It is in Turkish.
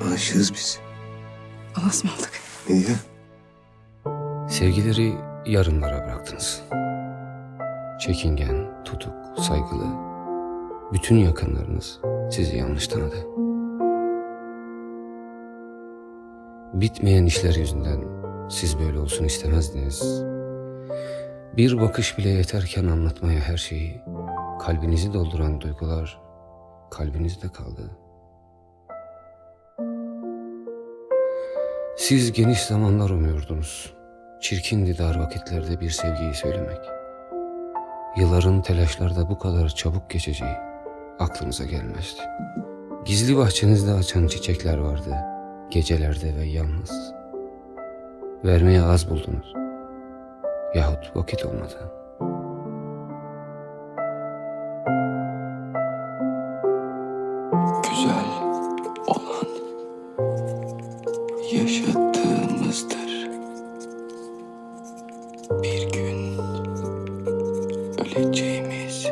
Aşığız biz. Allah'a ısmarladık. Ya. Sevgileri yarınlara bıraktınız. Çekingen, tutuk, saygılı. Bütün yakınlarınız sizi yanlış tanıdı. Bitmeyen işler yüzünden siz böyle olsun istemezdiniz. Bir bakış bile yeterken anlatmaya her şeyi, kalbinizi dolduran duygular kalbinizde kaldı. Siz geniş zamanlar umuyordunuz. Çirkindi dar vakitlerde bir sevgiyi söylemek. Yılların telaşlarda bu kadar çabuk geçeceği aklınıza gelmezdi. Gizli bahçenizde açan çiçekler vardı. Gecelerde ve yalnız. Vermeye az buldunuz. Yahut vakit olmadı. Yaşadığımızdır. Bir gün öleceğimiz